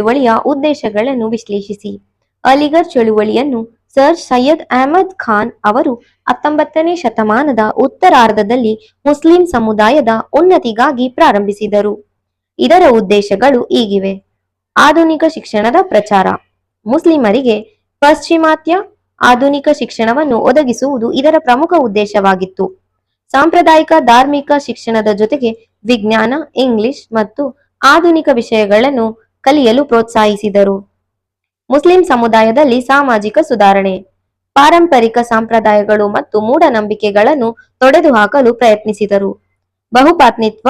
ಚಳುವಳಿಯ ಉದ್ದೇಶಗಳನ್ನು ವಿಶ್ಲೇಷಿಸಿ. ಅಲಿಗರ್ ಚಳುವಳಿಯನ್ನು ಸರ್ ಸೈಯದ್ ಅಹಮದ್ ಖಾನ್ ಅವರು ಹತ್ತೊಂಬತ್ತನೇ ಶತಮಾನದ ಉತ್ತರಾರ್ಧದಲ್ಲಿ ಮುಸ್ಲಿಂ ಸಮುದಾಯದ ಉನ್ನತಿಗಾಗಿ ಪ್ರಾರಂಭಿಸಿದರು. ಇದರ ಉದ್ದೇಶಗಳು ಈಗಿವೆ. ಆಧುನಿಕ ಶಿಕ್ಷಣದ ಪ್ರಚಾರ. ಮುಸ್ಲಿಮರಿಗೆ ಪಾಶ್ಚಿಮಾತ್ಯ ಆಧುನಿಕ ಶಿಕ್ಷಣವನ್ನು ಒದಗಿಸುವುದು ಇದರ ಪ್ರಮುಖ ಉದ್ದೇಶವಾಗಿತ್ತು. ಸಾಂಪ್ರದಾಯಿಕ ಧಾರ್ಮಿಕ ಶಿಕ್ಷಣದ ಜೊತೆಗೆ ವಿಜ್ಞಾನ, ಇಂಗ್ಲಿಷ್ ಮತ್ತು ಆಧುನಿಕ ವಿಷಯಗಳನ್ನು ಕಲಿಯಲು ಪ್ರೋತ್ಸಾಹಿಸಿದರು. ಮುಸ್ಲಿಂ ಸಮುದಾಯದಲ್ಲಿ ಸಾಮಾಜಿಕ ಸುಧಾರಣೆ, ಪಾರಂಪರಿಕ ಸಂಪ್ರದಾಯಗಳು ಮತ್ತು ಮೂಢನಂಬಿಕೆಗಳನ್ನು ತೊಡೆದುಹಾಕಲು ಪ್ರಯತ್ನಿಸಿದರು. ಬಹುಪಾತ್ನಿತ್ವ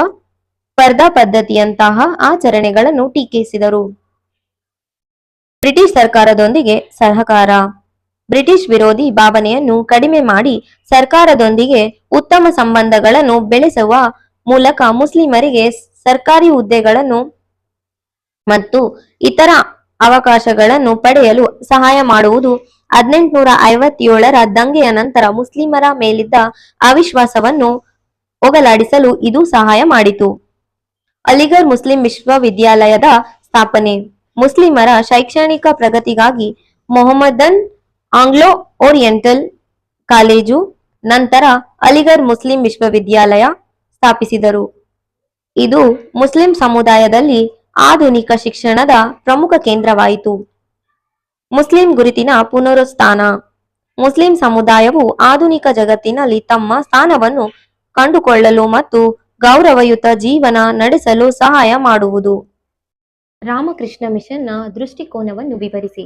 ಸ್ಪರ್ಧಾ ಪದ್ಧತಿಯಂತಹ ಆಚರಣೆಗಳನ್ನು ಟೀಕಿಸಿದರು. ಬ್ರಿಟಿಷ್ ಸರ್ಕಾರದೊಂದಿಗೆ ಸಹಕಾರ, ಬ್ರಿಟಿಷ್ ವಿರೋಧಿ ಭಾವನೆಯನ್ನು ಕಡಿಮೆ ಮಾಡಿ ಸರ್ಕಾರದೊಂದಿಗೆ ಉತ್ತಮ ಸಂಬಂಧಗಳನ್ನು ಬೆಳೆಸುವ ಮೂಲಕ ಮುಸ್ಲಿಮರಿಗೆ ಸರ್ಕಾರಿ ಹುದ್ದೆಗಳನ್ನು ಮತ್ತು ಇತರ ಅವಕಾಶಗಳನ್ನು ಪಡೆಯಲು ಸಹಾಯ ಮಾಡುವುದು. ಹದಿನೆಂಟುನೂರ ಐವತ್ತೇಳರ ದಂಗೆಯ ನಂತರ ಮುಸ್ಲಿಮರ ಮೇಲಿದ್ದ ಅವಿಶ್ವಾಸವನ್ನು ಹೋಗಲಾಡಿಸಲು ಇದು ಸಹಾಯ ಮಾಡಿತು. ಅಲಿಗರ್ ಮುಸ್ಲಿಂ ವಿಶ್ವವಿದ್ಯಾಲಯದ ಸ್ಥಾಪನೆ. ಮುಸ್ಲಿಮರ ಶೈಕ್ಷಣಿಕ ಪ್ರಗತಿಗಾಗಿ ಮೊಹಮ್ಮದನ್ ಆಂಗ್ಲೋ ಓರಿಯೆಂಟಲ್ ಕಾಲೇಜು ನಂತರ ಅಲಿಗರ್ ಮುಸ್ಲಿಂ ವಿಶ್ವವಿದ್ಯಾಲಯ ಸ್ಥಾಪಿಸಿದರು. ಇದು ಮುಸ್ಲಿಂ ಸಮುದಾಯದಲ್ಲಿ ಆಧುನಿಕ ಶಿಕ್ಷಣದ ಪ್ರಮುಖ ಕೇಂದ್ರವಾಯಿತು. ಮುಸ್ಲಿಂ ಗುರುತಿನ ಪುನರುತ್ಥಾನ. ಮುಸ್ಲಿಂ ಸಮುದಾಯವು ಆಧುನಿಕ ಜಗತ್ತಿನಲ್ಲಿ ತಮ್ಮ ಸ್ಥಾನವನ್ನು ಕಂಡುಕೊಳ್ಳಲು ಮತ್ತು ಗೌರವಯುತ ಜೀವನ ನಡೆಸಲು ಸಹಾಯ ಮಾಡುವುದು. ರಾಮಕೃಷ್ಣ ಮಿಷನ್ನ ದೃಷ್ಟಿಕೋನವನ್ನು ವಿವರಿಸಿ.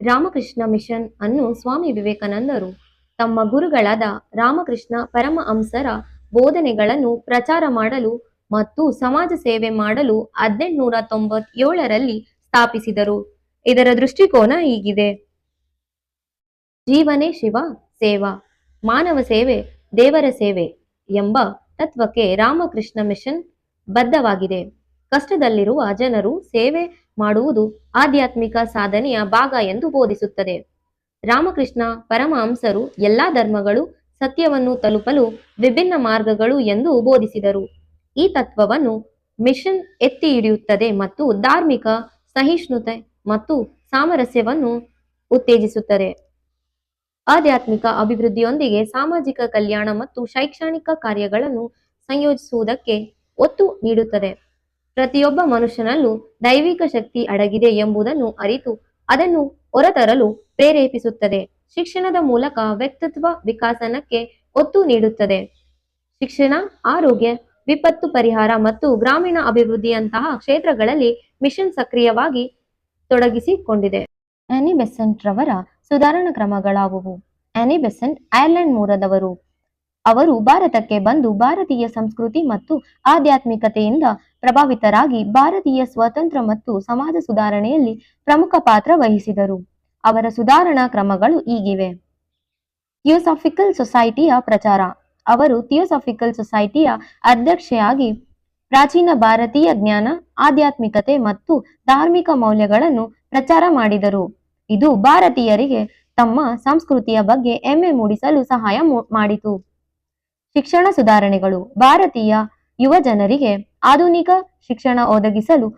ರಾಮಕೃಷ್ಣ ಮಿಷನ್ ಅನ್ನು ಸ್ವಾಮಿ ವಿವೇಕಾನಂದರು ತಮ್ಮ ಗುರುಗಳಾದ ರಾಮಕೃಷ್ಣ ಪರಮಹಂಸರ ಬೋಧನೆಗಳನ್ನು ಪ್ರಚಾರ ಮಾಡಲು ಮತ್ತು ಸಮಾಜ ಸೇವೆ ಮಾಡಲು ಹದಿನೆಂಟುನೂರ ತೊಂಬತ್ತೇಳರಲ್ಲಿ ಸ್ಥಾಪಿಸಿದರು. ಇದರ ದೃಷ್ಟಿಕೋನ ಹೀಗಿದೆ. ಜೀವನೇ ಶಿವ ಸೇವಾ, ಮಾನವ ಸೇವೆ, ದೇವರ ಸೇವೆ ಎಂಬ ತತ್ವಕ್ಕೆ ರಾಮಕೃಷ್ಣ ಮಿಷನ್ ಬದ್ಧವಾಗಿದೆ. ಕಷ್ಟದಲ್ಲಿರುವ ಜನರು ಸೇವೆ ಮಾಡುವುದು ಆಧ್ಯಾತ್ಮಿಕ ಸಾಧನೆಯ ಭಾಗ ಎಂದು ಬೋಧಿಸುತ್ತದೆ. ರಾಮಕೃಷ್ಣ ಪರಮಹಂಸರು ಎಲ್ಲಾ ಧರ್ಮಗಳು ಸತ್ಯವನ್ನು ತಲುಪಲು ವಿಭಿನ್ನ ಮಾರ್ಗಗಳು ಎಂದು ಬೋಧಿಸಿದರು. ಈ ತತ್ವವನ್ನು ಮಿಷನ್ ಎತ್ತಿ ಹಿಡಿಯುತ್ತದೆ ಮತ್ತು ಧಾರ್ಮಿಕ ಸಹಿಷ್ಣುತೆ ಮತ್ತು ಸಾಮರಸ್ಯವನ್ನು ಉತ್ತೇಜಿಸುತ್ತದೆ. ಆಧ್ಯಾತ್ಮಿಕ ಅಭಿವೃದ್ಧಿಯೊಂದಿಗೆ ಸಾಮಾಜಿಕ ಕಲ್ಯಾಣ ಮತ್ತು ಶೈಕ್ಷಣಿಕ ಕಾರ್ಯಗಳನ್ನು ಸಂಯೋಜಿಸುವುದಕ್ಕೆ ಒತ್ತು ನೀಡುತ್ತದೆ. ಪ್ರತಿಯೊಬ್ಬ ಮನುಷ್ಯನಲ್ಲೂ ದೈವಿಕ ಶಕ್ತಿ ಅಡಗಿದೆ ಎಂಬುದನ್ನು ಅರಿತು ಅದನ್ನು ಹೊರತರಲು ಪ್ರೇರೇಪಿಸುತ್ತದೆ. ಶಿಕ್ಷಣದ ಮೂಲಕ ವ್ಯಕ್ತಿತ್ವ ವಿಕಾಸನಕ್ಕೆ ಒತ್ತು ನೀಡುತ್ತದೆ. ಶಿಕ್ಷಣ, ಆರೋಗ್ಯ ವಿಪತ್ತು ಪರಿಹಾರ ಮತ್ತು ಗ್ರಾಮೀಣ ಅಭಿವೃದ್ಧಿಯಂತಹ ಕ್ಷೇತ್ರಗಳಲ್ಲಿ ಮಿಷನ್ ಸಕ್ರಿಯವಾಗಿ ತೊಡಗಿಸಿಕೊಂಡಿದೆ. ಆನಿ ಬೆಸೆಂಟ್ ರವರ ಸುಧಾರಣಾ ಕ್ರಮಗಳಾವುವು? ಆನಿ ಬೆಸೆಂಟ್ ಐರ್ಲೆಂಡ್ ಮೂಲದವರು. ಅವರು ಭಾರತಕ್ಕೆ ಬಂದು ಭಾರತೀಯ ಸಂಸ್ಕೃತಿ ಮತ್ತು ಆಧ್ಯಾತ್ಮಿಕತೆಯಿಂದ ಪ್ರಭಾವಿತರಾಗಿ ಭಾರತೀಯ ಸ್ವಾತಂತ್ರ್ಯ ಮತ್ತು ಸಮಾಜ ಸುಧಾರಣೆಯಲ್ಲಿ ಪ್ರಮುಖ ಪಾತ್ರ ವಹಿಸಿದರು. ಅವರ ಸುಧಾರಣಾ ಕ್ರಮಗಳು ಈಗಿವೆ. ಥಿಯೋಸಾಫಿಕಲ್ ಸೊಸೈಟಿಯ ಪ್ರಚಾರ. ಅವರು ಥಿಯೋಸಾಫಿಕಲ್ ಸೊಸೈಟಿಯ ಅಧ್ಯಕ್ಷೆಯಾಗಿ ಪ್ರಾಚೀನ ಭಾರತೀಯ ಜ್ಞಾನ, ಆಧ್ಯಾತ್ಮಿಕತೆ ಮತ್ತು ಧಾರ್ಮಿಕ ಮೌಲ್ಯಗಳನ್ನು ಪ್ರಚಾರ ಮಾಡಿದರು. ಇದು ಭಾರತೀಯರಿಗೆ ತಮ್ಮ ಸಂಸ್ಕೃತಿಯ ಬಗ್ಗೆ ಹೆಮ್ಮೆ ಮೂಡಿಸಲು ಸಹಾಯ ಮಾಡಿತು. ಶಿಕ್ಷಣ ಸುಧಾರಣೆಗಳು. ಭಾರತೀಯ ಯುವ ಜನರಿಗೆ ಆಧುನಿಕ ಶಿಕ್ಷಣ ಒದಗಿಸಲು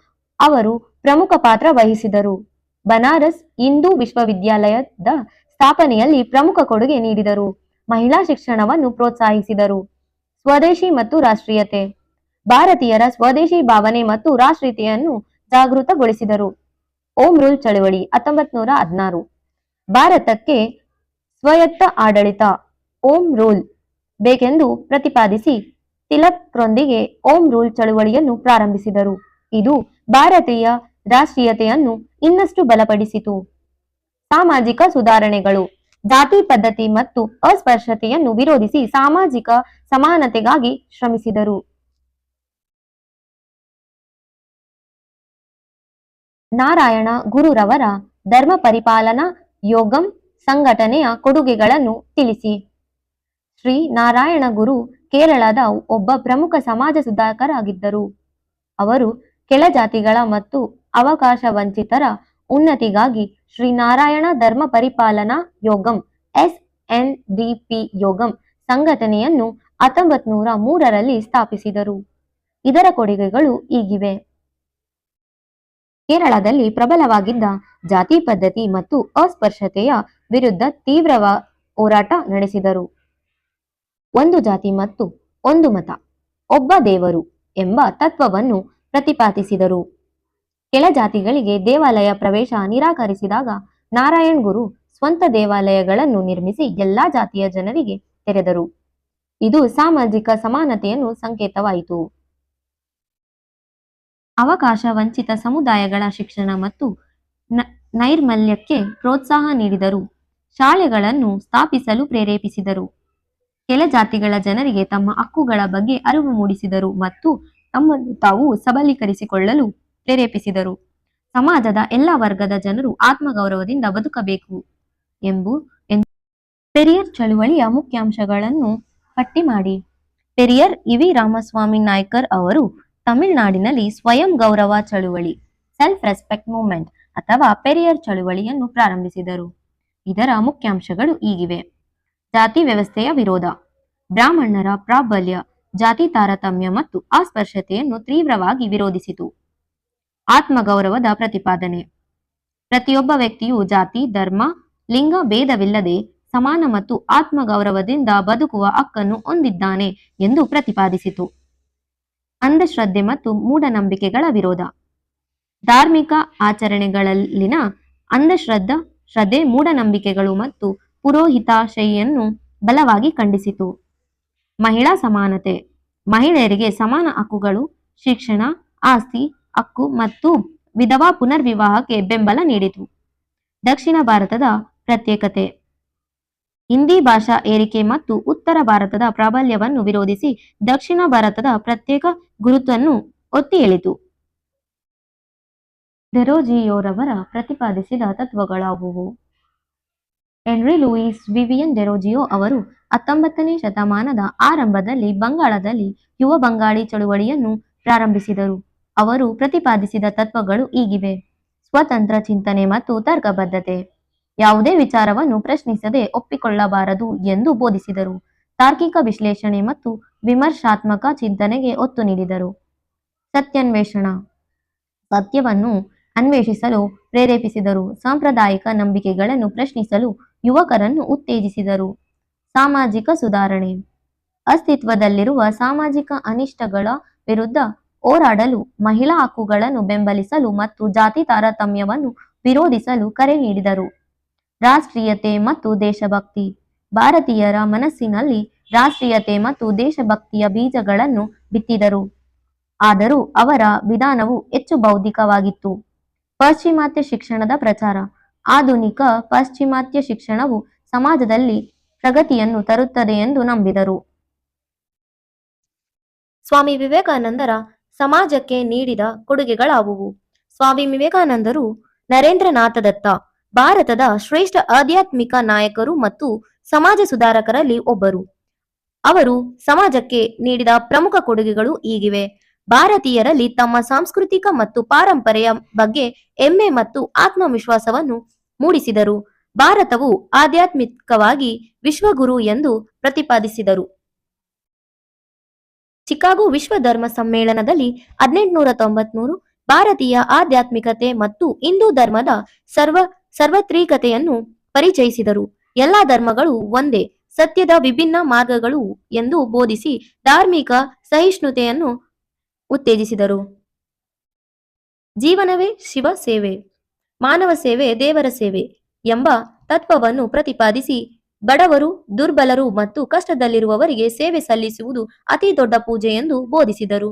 ಅವರು ಪ್ರಮುಖ ಪಾತ್ರ ವಹಿಸಿದರು. ಬನಾರಸ್ ಹಿಂದೂ ವಿಶ್ವವಿದ್ಯಾಲಯದ ಸ್ಥಾಪನೆಯಲ್ಲಿ ಪ್ರಮುಖ ಕೊಡುಗೆ ನೀಡಿದರು. ಮಹಿಳಾ ಶಿಕ್ಷಣವನ್ನು ಪ್ರೋತ್ಸಾಹಿಸಿದರು. ಸ್ವದೇಶಿ ಮತ್ತು ರಾಷ್ಟ್ರೀಯತೆ. ಭಾರತೀಯರ ಸ್ವದೇಶಿ ಭಾವನೆ ಮತ್ತು ರಾಷ್ಟ್ರೀಯತೆಯನ್ನು ಜಾಗೃತಗೊಳಿಸಿದರು. ಓಂ ರೂಲ್ ಚಳವಳಿ ಹತ್ತೊಂಬತ್ ನೂರ ಹದಿನಾರು. ಭಾರತಕ್ಕೆ ಸ್ವಯತ್ತ ಆಡಳಿತ. ಓಂ ರೂಲ್ ಬೇಕೆಂದು ಪ್ರತಿಪಾದಿಸಿ ತಿಲಕ್ರೊಂದಿಗೆ ಓಂ ರೂಲ್ ಚಳುವಳಿಯನ್ನು ಪ್ರಾರಂಭಿಸಿದರು. ಇದು ಭಾರತೀಯ ರಾಷ್ಟ್ರೀಯತೆಯನ್ನು ಇನ್ನಷ್ಟು ಬಲಪಡಿಸಿತು. ಸಾಮಾಜಿಕ ಸುಧಾರಣೆಗಳು. ಜಾತಿ ಪದ್ಧತಿ ಮತ್ತು ಅಸ್ಪರ್ಶತೆಯನ್ನು ವಿರೋಧಿಸಿ ಸಾಮಾಜಿಕ ಸಮಾನತೆಗಾಗಿ ಶ್ರಮಿಸಿದರು. ನಾರಾಯಣ ಗುರುರವರ ಧರ್ಮ ಪರಿಪಾಲನಾ ಯೋಗಂ ಸಂಘಟನೆಯ ಕೊಡುಗೆಗಳನ್ನು ತಿಳಿಸಿ. ಶ್ರೀ ನಾರಾಯಣ ಗುರು ಕೇರಳದ ಒಬ್ಬ ಪ್ರಮುಖ ಸಮಾಜ ಸುಧಾರಕರಾಗಿದ್ದರು. ಅವರು ಕೆಳ ಜಾತಿಗಳ ಮತ್ತು ಅವಕಾಶ ವಂಚಿತರ ಉನ್ನತಿಗಾಗಿ Shri Narayana Dharma Paripalana Yogam S N D P Yogam ಸಂಘಟನೆಯನ್ನು ಹತ್ತೊಂಬತ್ ನೂರ ಮೂರರಲ್ಲಿ ಸ್ಥಾಪಿಸಿದರು. ಇದರ ಕೊಡುಗೆಗಳು ಈಗಿವೆ. ಕೇರಳದಲ್ಲಿ ಪ್ರಬಲವಾಗಿದ್ದ ಜಾತಿ ಪದ್ಧತಿ ಮತ್ತು ಅಸ್ಪರ್ಶತೆಯ ವಿರುದ್ಧ ತೀವ್ರ ಹೋರಾಟ ನಡೆಸಿದರು. ಒಂದು ಜಾತಿ ಮತ್ತು ಒಂದು ಮತ, ಒಬ್ಬ ದೇವರು ಎಂಬ ತತ್ವವನ್ನು ಪ್ರತಿಪಾದಿಸಿದರು. ಕೆಳ ಜಾತಿಗಳಿಗೆ ದೇವಾಲಯ ಪ್ರವೇಶ ನಿರಾಕರಿಸಿದಾಗ ನಾರಾಯಣ್ ಗುರು ಸ್ವಂತ ದೇವಾಲಯಗಳನ್ನು ನಿರ್ಮಿಸಿ ಎಲ್ಲಾ ಜಾತಿಯ ಜನರಿಗೆ ತೆರೆದರು. ಇದು ಸಾಮಾಜಿಕ ಸಮಾನತೆಯನ್ನು ಸಂಕೇತವಾಯಿತು. ಅವಕಾಶ ವಂಚಿತ ಸಮುದಾಯಗಳ ಶಿಕ್ಷಣ ಮತ್ತು ನೈರ್ಮಲ್ಯಕ್ಕೆ ಪ್ರೋತ್ಸಾಹ ನೀಡಿದರು. ಶಾಲೆಗಳನ್ನು ಸ್ಥಾಪಿಸಲು ಪ್ರೇರೇಪಿಸಿದರು. ಕೆಲ ಜಾತಿಗಳ ಜನರಿಗೆ ತಮ್ಮ ಹಕ್ಕುಗಳ ಬಗ್ಗೆ ಅರಿವು ಮೂಡಿಸಿದರು ಮತ್ತು ತಮ್ಮನ್ನು ತಾವು ಸಬಲೀಕರಿಸಿಕೊಳ್ಳಲು ಪ್ರೇರೇಪಿಸಿದರು. ಸಮಾಜದ ಎಲ್ಲ ವರ್ಗದ ಜನರು ಆತ್ಮಗೌರವದಿಂದ ಬದುಕಬೇಕು ಎಂಬು ಪೆರಿಯರ್ ಚಳುವಳಿಯ ಮುಖ್ಯಾಂಶಗಳನ್ನು ಪಟ್ಟಿ ಮಾಡಿ. ಪೆರಿಯರ್ ಇವಿ ರಾಮಸ್ವಾಮಿ ನಾಯ್ಕರ್ ಅವರು ತಮಿಳುನಾಡಿನಲ್ಲಿ ಸ್ವಯಂ ಗೌರವ ಚಳುವಳಿ ಸೆಲ್ಫ್ ರೆಸ್ಪೆಕ್ಟ್ ಮೂವ್ಮೆಂಟ್ ಅಥವಾ ಪೆರಿಯರ್ ಚಳುವಳಿಯನ್ನು ಪ್ರಾರಂಭಿಸಿದರು. ಇದರ ಮುಖ್ಯಾಂಶಗಳು ಈಗಿವೆ. ಜಾತಿ ವ್ಯವಸ್ಥೆಯ ವಿರೋಧ, ಬ್ರಾಹ್ಮಣರ ಪ್ರಾಬಲ್ಯ, ಜಾತಿ ತಾರತಮ್ಯ ಮತ್ತು ಅಸ್ಪರ್ಶತೆಯನ್ನು ತೀವ್ರವಾಗಿ ವಿರೋಧಿಸಿತು. ಆತ್ಮಗೌರವದ ಪ್ರತಿಪಾದನೆ. ಪ್ರತಿಯೊಬ್ಬ ವ್ಯಕ್ತಿಯು ಜಾತಿ, ಧರ್ಮ, ಲಿಂಗ ಭೇದವಿಲ್ಲದೆ ಸಮಾನ ಮತ್ತು ಆತ್ಮಗೌರವದಿಂದ ಬದುಕುವ ಹಕ್ಕನ್ನು ಹೊಂದಿದ್ದಾನೆ ಎಂದು ಪ್ರತಿಪಾದಿಸಿತು. ಅಂಧಶ್ರದ್ಧೆ ಮತ್ತು ಮೂಢನಂಬಿಕೆಗಳ ವಿರೋಧ. ಧಾರ್ಮಿಕ ಆಚರಣೆಗಳಲ್ಲಿನ ಅಂಧಶ್ರದ್ಧಾ, ಶ್ರದ್ಧೆ, ಮೂಢನಂಬಿಕೆಗಳು ಮತ್ತು ಪುರೋಹಿತಾಶೆಯನ್ನು ಬಲವಾಗಿ ಖಂಡಿಸಿತು. ಮಹಿಳಾ ಸಮಾನತೆ. ಮಹಿಳೆಯರಿಗೆ ಸಮಾನ ಹಕ್ಕುಗಳು, ಶಿಕ್ಷಣ, ಆಸ್ತಿ ಹಕ್ಕು ಮತ್ತು ವಿಧವಾ ಪುನರ್ವಿವಾಹಕ್ಕೆ ಬೆಂಬಲ ನೀಡಿತು. ದಕ್ಷಿಣ ಭಾರತದ ಪ್ರತ್ಯೇಕತೆ. ಹಿಂದಿ ಭಾಷಾ ಏರಿಕೆ ಮತ್ತು ಉತ್ತರ ಭಾರತದ ಪ್ರಾಬಲ್ಯವನ್ನು ವಿರೋಧಿಸಿ ದಕ್ಷಿಣ ಭಾರತದ ಪ್ರತ್ಯೇಕ ಗುರುತನ್ನು ಒತ್ತಿ ಹೇಳಿತು. ಡೆರೋಜಿಯೋರವರ ಪ್ರತಿಪಾದಿಸಿದ ತತ್ವಗಳಾವುವು? ಹೆನ್ರಿ ಲೂಯಿಸ್ ವಿವಿಯನ್ ಡೆರೋಜಿಯೋ ಅವರು ಹತ್ತೊಂಬತ್ತನೇ ಶತಮಾನದ ಆರಂಭದಲ್ಲಿ ಬಂಗಾಳದಲ್ಲಿ ಯುವ ಬಂಗಾಳಿ ಚಳುವಳಿಯನ್ನು ಪ್ರಾರಂಭಿಸಿದರು. ಅವರು ಪ್ರತಿಪಾದಿಸಿದ ತತ್ವಗಳು ಈಗಿವೆ. ಸ್ವತಂತ್ರ ಚಿಂತನೆ ಮತ್ತು ತರ್ಕಬದ್ಧತೆ. ಯಾವುದೇ ವಿಚಾರವನ್ನು ಪ್ರಶ್ನಿಸದೆ ಒಪ್ಪಿಕೊಳ್ಳಬಾರದು ಎಂದು ಬೋಧಿಸಿದರು. ತಾರ್ಕಿಕ ವಿಶ್ಲೇಷಣೆ ಮತ್ತು ವಿಮರ್ಶಾತ್ಮಕ ಚಿಂತನೆಗೆ ಒತ್ತು ನೀಡಿದರು. ಸತ್ಯನ್ವೇಷಣ. ಸತ್ಯವನ್ನು ಅನ್ವೇಷಿಸಲು ಪ್ರೇರೇಪಿಸಿದರು. ಸಾಂಪ್ರದಾಯಿಕ ನಂಬಿಕೆಗಳನ್ನು ಪ್ರಶ್ನಿಸಲು ಯುವಕರನ್ನು ಉತ್ತೇಜಿಸಿದರು. ಸಾಮಾಜಿಕ ಸುಧಾರಣೆ. ಅಸ್ತಿತ್ವದಲ್ಲಿರುವ ಸಾಮಾಜಿಕ ಅನಿಷ್ಟಗಳ ವಿರುದ್ಧ ಹೋರಾಡಲು, ಮಹಿಳಾ ಹಕ್ಕುಗಳನ್ನು ಬೆಂಬಲಿಸಲು ಮತ್ತು ಜಾತಿ ತಾರತಮ್ಯವನ್ನು ವಿರೋಧಿಸಲು ಕರೆ ನೀಡಿದರು. ರಾಷ್ಟ್ರೀಯತೆ ಮತ್ತು ದೇಶಭಕ್ತಿ. ಭಾರತೀಯರ ಮನಸ್ಸಿನಲ್ಲಿ ರಾಷ್ಟ್ರೀಯತೆ ಮತ್ತು ದೇಶಭಕ್ತಿಯ ಬೀಜಗಳನ್ನು ಬಿತ್ತಿದರು. ಆದರೂ ಅವರ ವಿಧಾನವು ಹೆಚ್ಚು ಬೌದ್ಧಿಕವಾಗಿತ್ತು. ಪಾಶ್ಚಿಮಾತ್ಯ ಶಿಕ್ಷಣದ ಪ್ರಚಾರ. ಆಧುನಿಕ ಪಾಶ್ಚಿಮಾತ್ಯ ಶಿಕ್ಷಣವು ಸಮಾಜದಲ್ಲಿ ಪ್ರಗತಿಯನ್ನು ತರುತ್ತದೆ ಎಂದು ನಂಬಿದರು. ಸ್ವಾಮಿ ವಿವೇಕಾನಂದರ ಸಮಾಜಕ್ಕೆ ನೀಡಿದ ಕೊಡುಗೆಗಳಾವುವು. ಸ್ವಾಮಿ ವಿವೇಕಾನಂದರು ನರೇಂದ್ರನಾಥ ದತ್ತ ಭಾರತದ ಶ್ರೇಷ್ಠ ಆಧ್ಯಾತ್ಮಿಕ ನಾಯಕರು ಮತ್ತು ಸಮಾಜ ಸುಧಾರಕರಲ್ಲಿ ಒಬ್ಬರು. ಅವರು ಸಮಾಜಕ್ಕೆ ನೀಡಿದ ಪ್ರಮುಖ ಕೊಡುಗೆಗಳು ಈಗಿವೆ. ಭಾರತೀಯರಲ್ಲಿ ತಮ್ಮ ಸಾಂಸ್ಕೃತಿಕ ಮತ್ತು ಪಾರಂಪರೆಯ ಬಗ್ಗೆ ಹೆಮ್ಮೆ ಮತ್ತು ಆತ್ಮವಿಶ್ವಾಸವನ್ನು ಮೂಡಿಸಿದರು. ಭಾರತವು ಆಧ್ಯಾತ್ಮಿಕವಾಗಿ ವಿಶ್ವಗುರು ಎಂದು ಪ್ರತಿಪಾದಿಸಿದರು. ಚಿಕಾಗೋ ವಿಶ್ವ ಧರ್ಮ ಸಮ್ಮೇಳನದಲ್ಲಿ ಹದಿನೆಂಟುನೂರ ತೊಂಬತ್ಮೂರು, ಭಾರತೀಯ ಆಧ್ಯಾತ್ಮಿಕತೆ ಮತ್ತು ಹಿಂದೂ ಧರ್ಮದ ಸರ್ವ, ಸರ್ವತ್ರೀಕತೆಯನ್ನು ಪರಿಚಯಿಸಿದರು. ಎಲ್ಲಾ ಧರ್ಮಗಳು ಒಂದೇ, ಸತ್ಯದ ವಿಭಿನ್ನ ಮಾರ್ಗಗಳು ಎಂದು ಬೋಧಿಸಿ ಧಾರ್ಮಿಕ ಸಹಿಷ್ಣುತೆಯನ್ನು ಉತ್ತೇಜಿಸಿದರು. ಜೀವನವೇ ಶಿವ ಸೇವೆ, ಮಾನವ ಸೇವೆ ದೇವರ ಸೇವೆ ಎಂಬ ತತ್ವವನ್ನು ಪ್ರತಿಪಾದಿಸಿ ಬಡವರು, ದುರ್ಬಲರು ಮತ್ತು ಕಷ್ಟದಲ್ಲಿರುವವರಿಗೆ ಸೇವೆ ಸಲ್ಲಿಸುವುದು ಅತಿ ದೊಡ್ಡ ಪೂಜೆ ಎಂದು ಬೋಧಿಸಿದರು.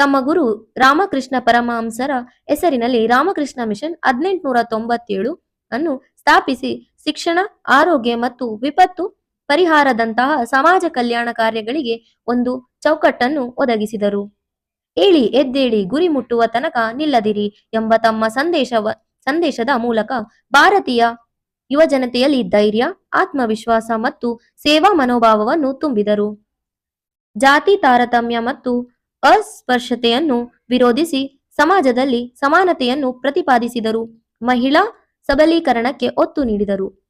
ತಮ್ಮ ಗುರು ರಾಮಕೃಷ್ಣ ಪರಮಹಂಸರ ಹೆಸರಿನಲ್ಲಿ ರಾಮಕೃಷ್ಣ ಮಿಷನ್ ಹದಿನೆಂಟುನೂರ ತೊಂಬತ್ತೇಳು ಅನ್ನು ಸ್ಥಾಪಿಸಿ ಶಿಕ್ಷಣ, ಆರೋಗ್ಯ ಮತ್ತು ವಿಪತ್ತು ಪರಿಹಾರದಂತಹ ಸಮಾಜ ಕಲ್ಯಾಣ ಕಾರ್ಯಗಳಿಗೆ ಒಂದು ಚೌಕಟ್ಟನ್ನು ಒದಗಿಸಿದರು. ಏಳಿ, ಎದ್ದೇಳಿ, ಗುರಿ ಮುಟ್ಟುವ ತನಕ ನಿಲ್ಲದಿರಿ ಎಂಬ ತಮ್ಮ ಸಂದೇಶವ, ಸಂದೇಶದ ಮೂಲಕ ಭಾರತೀಯ ಯುವಜನತೆಯಲ್ಲಿ ಧೈರ್ಯ ಆತ್ಮವಿಶ್ವಾಸ ಮತ್ತು ಸೇವಾ ಮನೋಭಾವವನ್ನು ತುಂಬಿದರು. ಜಾತಿ ತಾರತಮ್ಯ ಮತ್ತು ಅಸ್ಪರ್ಶತೆಯನ್ನು ವಿರೋಧಿಸಿ ಸಮಾಜದಲ್ಲಿ ಸಮಾನತೆಯನ್ನು ಪ್ರತಿಪಾದಿಸಿದರು. ಮಹಿಳಾ ಸಬಲೀಕರಣಕ್ಕೆ ಒತ್ತು ನೀಡಿದರು.